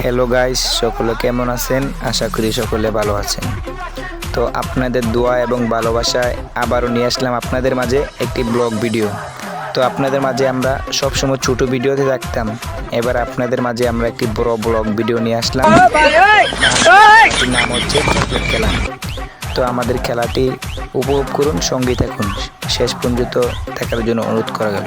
Hello guys সকলে কেমন আছেন? আশা করি সকলে ভালো আছেন। তো আপনাদের দোয়া এবং ভালোবাসায় আবারও নিয়ে আসলাম আপনাদের মাঝে একটি ব্লগ ভিডিও। তো আপনাদের মাঝে আমরা সবসময় ছোট ভিডিওতে থাকতাম। এবার আপনাদের মাঝে আমরা একটি বড় ব্লগ ভিডিও নিয়ে আসলাম। নাম হচ্ছে চকলেট খেলা। তো আমাদের খেলাটি উপভোগ করুন সঙ্গে থাকুন। শেষ পর্যন্ত থাকার জন্য অনুরোধ করা গেল।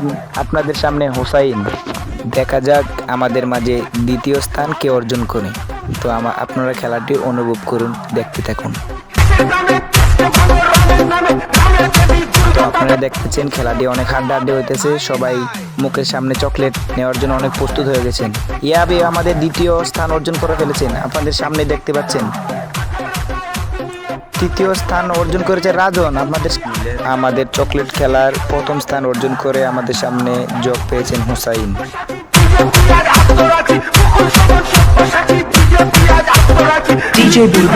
বিজয় আপনাদের সামনে হোসাইন। দেখা যাক আমাদের মাঝে দ্বিতীয় স্থান কে অর্জন করে। তো আমা আপনারা খেলাটি অনুভব করুন, দেখতে থাকুন। তো আপনারা দেখতেছেন খেলাটি অনেক হাড্ডাহাড্ডি হইতেছে, সবাই মুখের সামনে চকলেট নেওয়ার জন্য অনেক প্রস্তুত হয়ে গেছেন। ইয়াবে আমাদের দ্বিতীয় স্থান অর্জন করে ফেলেছেন, আপনাদের সামনে দেখতে পাচ্ছেন। তৃতীয় স্থান অর্জন করেছে রাজন আমাদের আমাদের চকলেট খেলার প্রথম স্থান অর্জন করে আমাদের সামনে যোগ পেয়েছেন হুসাইন DJ.